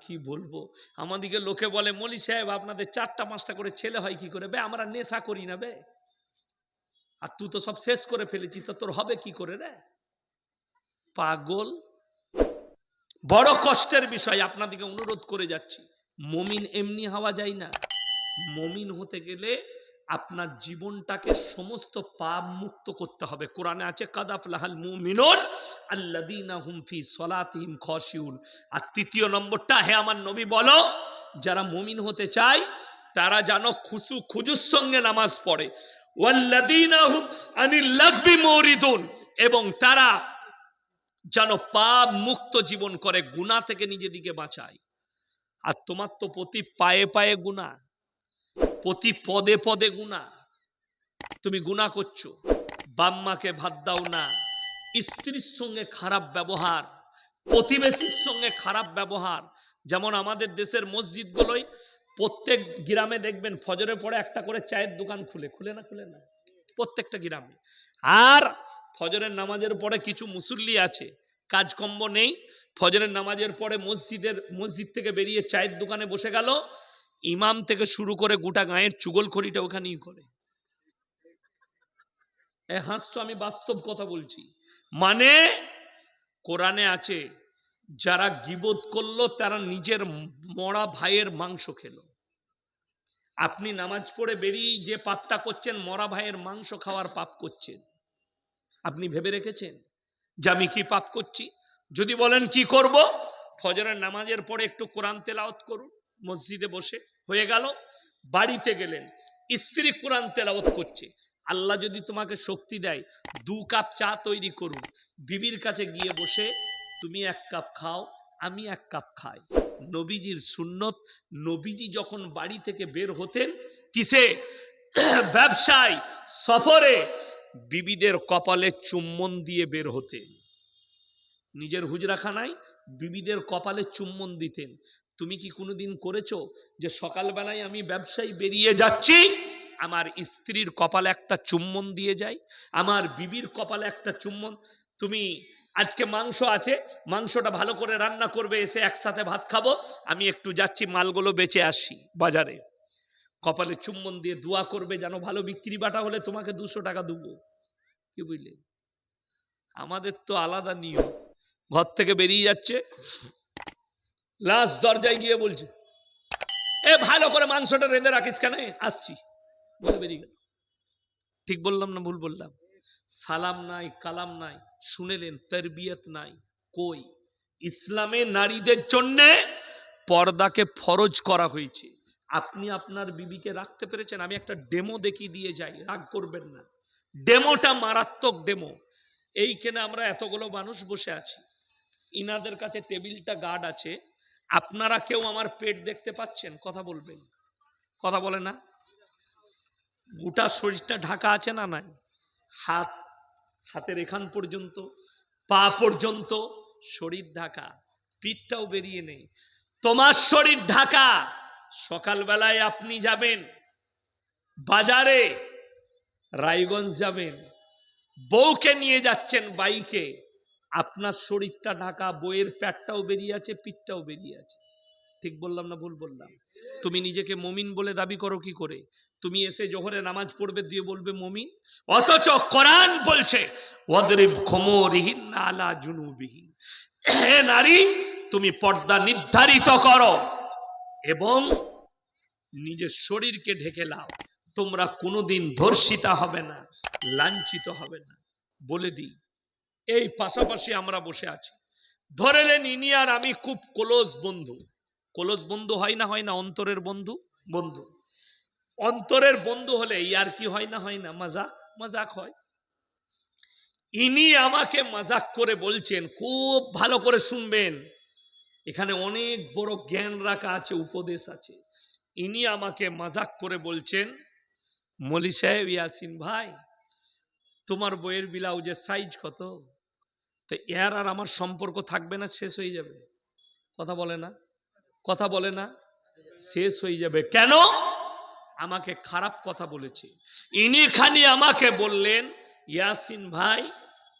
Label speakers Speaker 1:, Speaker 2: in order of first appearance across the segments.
Speaker 1: কি বলব? আমাদিকে লোকে বলে, মলি সাহেব, আপনাদের চারটা পাঁচটা করে ছেলে হয় কি করে? বে, আমরা নেশা করি না বে। আর তুই তো সব শেষ করে ফেলেছিস, তো তোর হবে কি করে রে? পাগল। বড় কষ্টের বিষয় আপনাদেরকে অনুরোধ করে যাচ্ছি। মমিন এমনি হওয়া যায় না। মমিন হতে গেলে আপনার জীবনটাকে সমস্ত পাপ মুক্ত করতে হবে। কোরআনে আছে, কাদাফ লাহাল মুমিনুন আল্লাযীনা হুম ফি সলাতিহিম খাশিউন। আর তৃতীয় নম্বরটা, হে আমার নবী বলো, যারা মুমিন হতে চায়, তারা যেন খুসু খুজুর সঙ্গে নামাজ পড়ে। ওয়াল্লাযীনা হুম আনিল লাগবি মুরিদুন। এবং তারা যেন পাপ মুক্ত জীবন করে, গুনাহ থেকে নিজেদিকে বাঁচায়। আর তোমার তো প্রতি পায়ে পায়ে গুনাহ। প্রতি পদে পদে গুণা তুমি গুণা করছ। বাম্মাকে ভাত দাও না। স্ত্রীর সঙ্গে খারাপ ব্যবহার, প্রতিবেশীর সঙ্গে খারাপ ব্যবহার। যেমন আমাদের দেশের মসজিদগুলোই প্রত্যেক গ্রামে দেখবেন ফজরে পরে একটা করে চায়ের দোকান খুলে। খুলে না খুলে না? প্রত্যেকটা গ্রামে। আর ফজরের নামাজের পরে কিছু মুসল্লি আছে কাজকর্ম নেই। ফজরের নামাজের পরে মসজিদের, মসজিদ থেকে বেরিয়ে চায়ের দোকানে বসে গেল। ইমাম থেকে শুরু করে গোটা গায়ের চুগলখড়িটা ওখানেই করে। হাসছো আমি বাস্তব কথা বলছি। মানে কোরআনে আছে, যারা গিবোধ করল, তারা নিজের মরা ভাইয়ের মাংস খেলো। আপনি নামাজ পড়ে বেরিয়ে যে পাপটা করছেন, মরা ভাইয়ের মাংস খাওয়ার পাপ করছেন। আপনি ভেবে রেখেছেন যে আমি কি পাপ করছি? যদি বলেন কি করব? ফজরের নামাজের পরে একটু কোরআন তেলাওয়াত করুন। মসজিদে বসে হয়ে গেল, বাড়িতে গেলেন। স্ত্রী কোরআন তেলাওয়াত করছে। আল্লাহ যদি তোমাকে শক্তি দেয়, দু কাপ চা তৈরি করুন। বিবির কাছে গিয়ে বসে, তুমি এক কাপ খাও, আমি এক কাপ খাই। নবীজির সুন্নত, নবীজি যখন বাড়ি থেকে বের হতেন, কিসে? ব্যবসায়, সফরে বিবিদের কপালে চুম্বন দিয়ে বের হতেন। নিজের হুজরাখানায় বিবিদের কপালে চুম্বন দিতেন। তুমি কি কোনোদিন করেছ যে সকালবেলায় আমি ব্যবসায় বেরিয়ে যাচ্ছি, আমার স্ত্রীর কপালে একটা চুম্বন দিয়ে যাই আমার বিবির কপালে একটা চুম্বন? তুমি, আজকে মাংস আছে, মাংসটা ভালো করে রান্না করবে, এসে একসাথে ভাত খাব, আমি একটু যাচ্ছি, মালগুলো বেঁচে আসি বাজারে। কপালে চুম্বন দিয়ে দোয়া করবে, যেন ভালো বিক্রি বাটা হলে তোমাকে দুশো টাকা দেবো। কি বুঝলে? আমাদের তো আলাদা নিয়ম। ঘর থেকে বেরিয়ে যাচ্ছে লাস্ট দরজায় গিয়ে বলছে, এ ভালো করে মাংসটা রেঁধে রাখিস কেন? আসছি। বলে বেরিয়ে গেল। ঠিক বললাম না, ভুল বললাম। সালাম নাই, কালাম নাই, শুনেলেন তরবিয়ত নাই। কই? ইসলামে নারীদের জন্য পর্দাকে ফরজ করা হয়েছে। আপনি আপনার বিবিকে রাখতে পেরেছেন, আমি একটা ডেমো দেখিয়ে দিয়ে যাই, রাগ করবেন না। ডেমোটা মারাত্মক ডেমো। এইখানে আমরা এতগুলো মানুষ বসে আছি। ইনাদের কাছে টেবিলটা গার্ড আছে। আপনারা কেউ আমার পেট দেখতে পাচ্ছেন? কথা বলবেন। কথা বলে না? গোটা শরীরটা ঢাকা আছে না নাই? হাত, হাতের এখান পর্যন্ত, পা পর্যন্ত শরীর ঢাকা। পিঠটাও বেরিয়ে নেই। তোমার শরীর ঢাকা। সকালবেলায় আপনি যাবেন। বাজারে রায়গঞ্জ যাবেন। বউকে নিয়ে যাচ্ছেন বাইকে। আপনার শরীরটা ঢাকা, বইয়ের প্যাটটাও বেরিয়ে আছে, পিঠটাও বেরিয়ে আছে। ঠিক বললাম না ভুল বললাম? তুমি নিজেকে মমিন বলে দাবি করো কি করে? তুমি এসে জোহরে নামাজ পড়বে দিয়ে বলবে মমিন? অথচ কোরআন বলছে আলা নারী, তুমি পর্দা নির্ধারিত করো এবং নিজের শরীরকে ঢেকে লাও। তোমরা কোনোদিন ধর্ষিতা হবে না, লাঞ্ছিত হবে না। বলে দিই এই পাশাপাশি আমরা বসে আছি। ধরেলেন ইনি আর আমি খুব ক্লোজ বন্ধু। ক্লোজ বন্ধু হয় না হয় না অন্তরের বন্ধু? বন্ধু। অন্তরের বন্ধু হলে ইয়ার কি হয় না হয় না? মজাক? মজাক হয়। ইনি আমাকে মজাক করে বলছেন, খুব ভালো করে শুনবেন। এখানে অনেক বড় জ্ঞান রাখা আছে, উপদেশ আছে। ইনি আমাকে মজাক করে বলছেন, মলি সাহেব, ইয়াসিন ভাই, তোমার বইয়ের ব্লাউজের সাইজ কত? তো এর আর আমার সম্পর্ক থাকবে না, শেষ হয়ে যাবে। কথা বলে না? কথা বলে না? শেষ হয়ে যাবে। কেন? আমাকে খারাপ কথা বলেছে। ইনি খানি আমাকে বললেন, ইয়াসিন ভাই,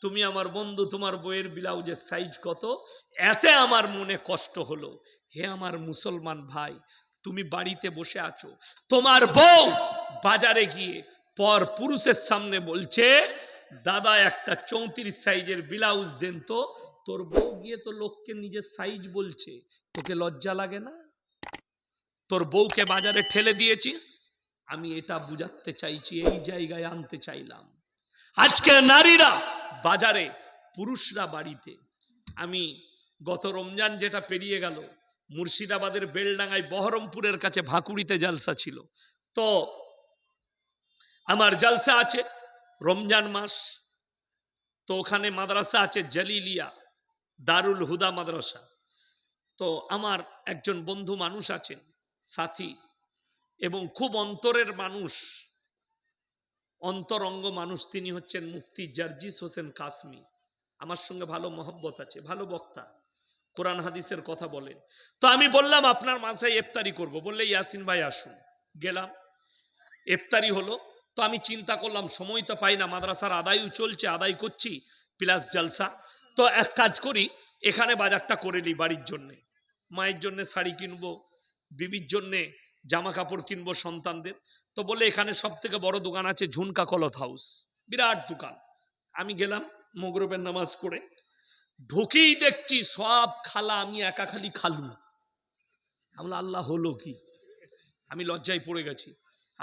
Speaker 1: তুমি আমার বন্ধু, তোমার বইয়ের ব্লাউজের সাইজ কত? এতে আমার মনে কষ্ট হলো। হে আমার মুসলমান ভাই, তুমি বাড়িতে বসে আছো। তোমার বউ বাজারে গিয়ে পর পুরুষের সামনে বলছে দাদা একটা চৌত্রিশ সাইজের ব্লাউজ দেন তো, তোর বউ গিয়ে তো লোককে নিজের সাইজ বলছে, তোকে লজ্জা লাগে না? তোর বউকে বাজারে ঠেলে দিয়েছিস? আমি এটা বুঝাতে চাইছি, এই জায়গায় আনতে চাইলাম। আজকে নারীরা বাজারে, পুরুষরা বাড়িতে। আমি গত রমজান যেটা পেরিয়ে গেল, মুর্শিদাবাদের বেলডাঙ্গায় বহরমপুরের কাছে ভাকুড়িতে জালসা ছিল। তো আমার জালসা আছে রমজান মাস, তো ওখানে মাদ্রাসা আছে জালিলিয়া, দারুল হুদা মাদ্রাসা। তো আমার একজন বন্ধু মানুষ আছেন, সাথী, এবং খুব অন্তরের মানুষ, অন্তরঙ্গ মানুষ তিনি হচ্ছেন মুফতি জার্জিস হোসেন কাসমি। আমার সঙ্গে ভালো মহব্বত আছে, ভালো বক্তা, কোরআন হাদিসের কথা বলেন। তো আমি বললাম, আপনার মাঝে ইফতারি করব। বললে, ইয়াসিন ভাই, আসুন। গেলাম। ইফতারি হলো তো আমি চিন্তা করলাম, সময় তো পাই না, মাদ্রাসার আদায়ও চলছে, আদায় করছি প্লাস জালসা তো এক কাজ করি, এখানে বাজারটা করে নিই বাড়ির জন্যে। মায়ের জন্যে শাড়ি কিনবো, বিবির জন্যে জামা কাপড় কিনবো সন্তানদের। তো বলে এখানে সব থেকে বড় দোকান আছে ঝুনকা কলত হাউস, বিরাট দোকান। আমি গেলাম মগরবের নামাজ করে ঢুকেই দেখছি সব খালা, আমি একা খালি খালু। আমরা আল্লাহ হলো কি? আমি লজ্জায় পড়ে গেছি।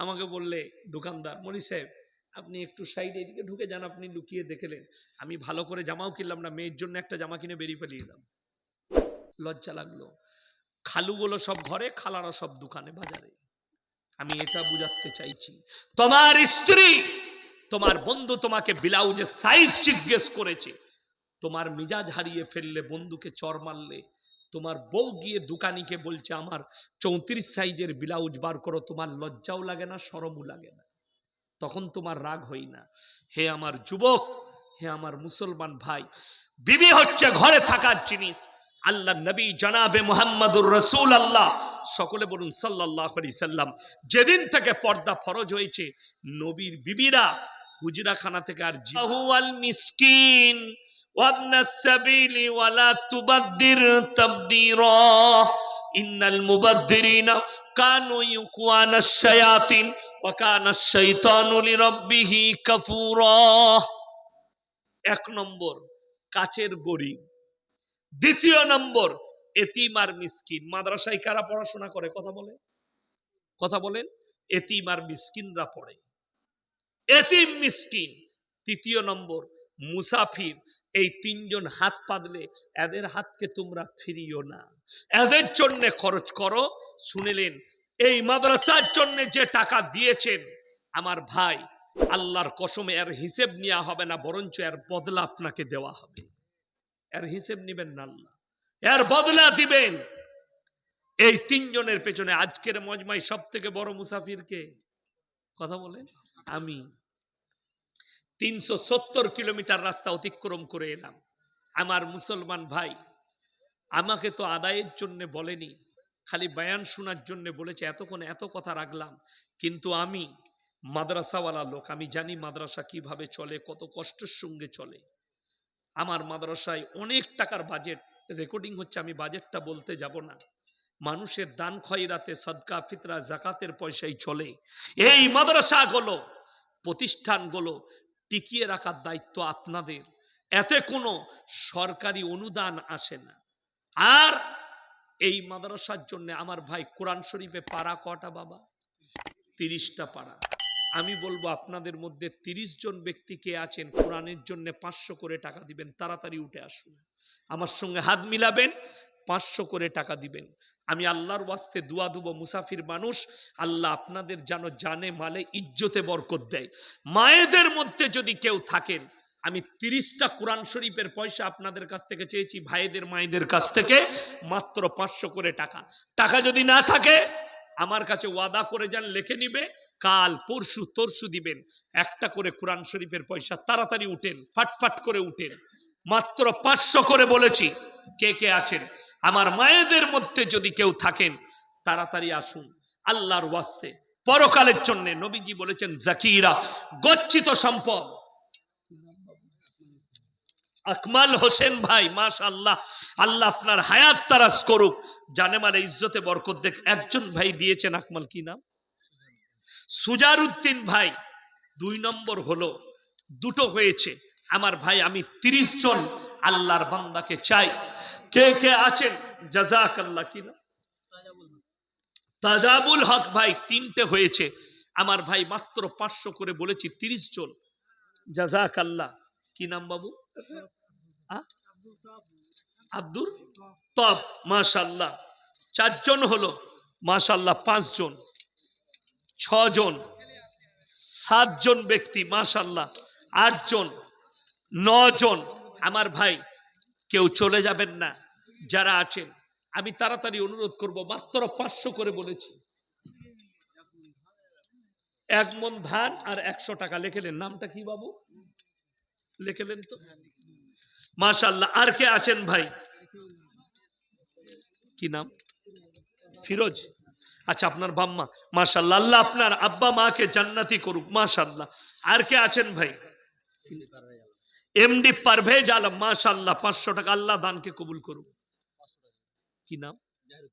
Speaker 1: আমাকে বললে, দোকানদার মনি সাহেব, আপনি একটু সাইডে এদিকে ঢুকে যান, আপনি লুকিয়ে দেখলেন আমি ভালো করে জামাও কিনলাম না, মেয়ের জন্য একটা জামা কিনে বেরিয়ে ফেলিয়ে দিলাম লজ্জা লাগল। খালুগুলো সব ঘরে, খালারা সব দোকানে, বাজারে। আমি এটা বুঝাতে চাইছি, তোমার স্ত্রী, তোমার বন্ধু তোমাকে ব্লাউজের সাইজ জিজ্ঞেস করেছে। তোমার মিজাজ হারিয়ে ফেললে বন্ধুকে চর মারলে তোমার বউ গিয়ে দোকানিকে বলছে, আমার চৌত্রিশ সাইজের ব্লাউজ বার করো, তোমার লজ্জাও লাগে না, সরমও লাগে না। তখন তোমার রাগ হই না। হে আমার যুবক, হে আমার মুসলমান ভাই, বিবি হচ্ছে ঘরে থাকার জিনিস। আল্লাহ নবী জানাবে মোহাম্মদুর রসুল আল্লাহ সকলে বলুন সাল্লাহ সাল্লাম, যেদিন থেকে পর্দা ফরজ হয়েছে, নবীর বিবিরা হুজরাখানা থেকে আর জিহুয়াল মিসকিন ওয়াবনাস সাবিলি ওয়ালা তুবাদ্দির তাবদীরা। ইন্নাল মুবাদ্দিরিনা কানু ইউকুয়ানাশ শায়াতিন ওয়া কানাশ শাইতানু লিরাব্বিহি কাফুরা। এক নম্বর কাচের গরিব। দ্বিতীয় নম্বর, এতিম আর মিসকিন। মাদ্রাসায় কারা পড়াশোনা করে? কথা বলে কথা বলেন। এতিম আর মিসকিনরা পড়ে। এতিম মিসকিন। তৃতীয় নম্বর, মুসাফির। এই তিনজন হাত পাতলে এদের হাতকে তোমরা ফিরিও না। এদের জন্য খরচ করো। শুনেলেন, এই মাদ্রাসার জন্য যে টাকা দিয়েছেন, আমার ভাই, আল্লাহর কসমে এর হিসেব নেওয়া হবে না, বরঞ্চ এর বদলা আপনাকে দেওয়া হবে। এর হিসেব নিবেন না আল্লাহ। এর বদলা দিবেন। এই তিনজনের পেছনে আজকের মজমাই সব থেকে বড় মুসাফিরকে কথা বলেন। আমি তিনশো সত্তর কিলোমিটার রাস্তা অতিক্রম করে এলাম। আমার মুসলমান ভাই আমাকে তো আদায়ের জন্য বলেনি, খালি বয়ান শোনার জন্য বলেছে, এতক্ষণ এত কথা রাখলাম, কিন্তু আমি মাদ্রাসাওয়ালা লোক, আমি জানি মাদ্রাসা কীভাবে চলে, কত কষ্টের সঙ্গে চলে। আমার মাদ্রাসায় অনেক টাকার বাজেট রেকর্ডিং হচ্ছে আমি বাজেটটা বলতে যাব না। মানুষের দান খয়রাতে সদকা, ফিতরা, জাকাতের পয়সাই চলে। এই মাদ্রাসাগুলো, প্রতিষ্ঠানগুলো টিকিয়ে রাখার দায়িত্ব আপনাদের। এতে কোনো সরকারি অনুদান আসে না। আর এই মাদ্রাসার জন্য আমার ভাই কোরআন শরীফে পাড়া কটা বাবা? তিরিশটা পাড়া। আমি বলব আপনাদের মধ্যে তিরিশ জন ব্যক্তি কে আছেন, কোরআনের জন্য পাঁচশো করে টাকা দিবেন, তাড়াতাড়ি উঠে আসুন। আমার সঙ্গে হাত মিলাবেন পাঁচশো করে টাকা দিবেন। আমি আল্লাহর ওয়াস্তে দুয়া দুবো, মুসাফির মানুষ, আল্লাহ আপনাদের যেন জানে, মালে, ইজ্জতে বরকত দেয়। মায়েদের মধ্যে যদি কেউ থাকেন, আমি তিরিশটা কোরআন শরীফের পয়সা আপনাদের কাছ থেকে চেয়েছি, ভাইদের, মায়েদের কাছ থেকে, মাত্র পাঁচশো করে টাকা। টাকা যদি না থাকে, আমার কাছে ওয়াদা করে যান, লিখে নিবে, কাল পরশু তরশু দিবেন। একটা করে কোরআন শরীফের পয়সা, তাড়াতাড়ি উঠেন, ফাটফাট করে উঠেন। মাত্র পাঁচশো করে বলেছি, কে কে আছেন? আমার মায়েদের মধ্যে যদি কেউ থাকেন, তাড়াতাড়ি আসুন, আল্লাহর ওয়াস্তে। পরকালের জন্য নবীজি বলেছেন, জাকিরা, গচ্ছিত সম্পদ। আকমাল হোসেন ভাই মাশাল্লাহ আল্লাহ আপনার হায়াত তারাস করুক। জানে মানে ইজ্জতে বরকত দেখ। একজন ভাই দিয়েছেন আকমাল, কি নাম? সুজারুদ্দিন ভাই, দুই নম্বর হলো, দুটো হয়েছে। আমার ভাই, আমি তিরিশ জন আল্লাহর বান্দাকে চাই। কে কে আছেন? জাজাক আল্লাহ কি না তাজাবুল হক ভাই, তিনটে হয়েছে। আমার ভাই মাত্র পাঁচশো করে বলেছি, তিরিশ জন। জাজাক আল্লাহ কি নাম বাবু? আব্দুর তব মাশাল্লাহ চারজন হলো মাশাল্লাহ পাঁচজন। ছজন। সাতজন ব্যক্তি মাশাল্লাহ আটজন। নজন। আমার ভাই, কেউ চলে যাবেন না, যারা আছেন। আমি তাড়াতাড়ি অনুরোধ করব, মাত্র পাঁচশো করে বলেছি। এক মন ধান আর একশো টাকা লেখেলেন। নামটা কি বাবু? লেখেলেন তো? মাশাল্লাহ আর কে আছেন ভাই? কি নাম? ফিরোজ। আচ্ছা আপনার বাম্মা। মাশাল্লাহ আল্লাহ আপনার আব্বা মাকে জান্নাতি করুক মাশাল্লাহ আর কে আছেন ভাই? এমডি পারভেজ আলম মাশাল্লাহ পাঁচশো টাকা আল্লাহ দানকে কবুল করুক। কি নাম?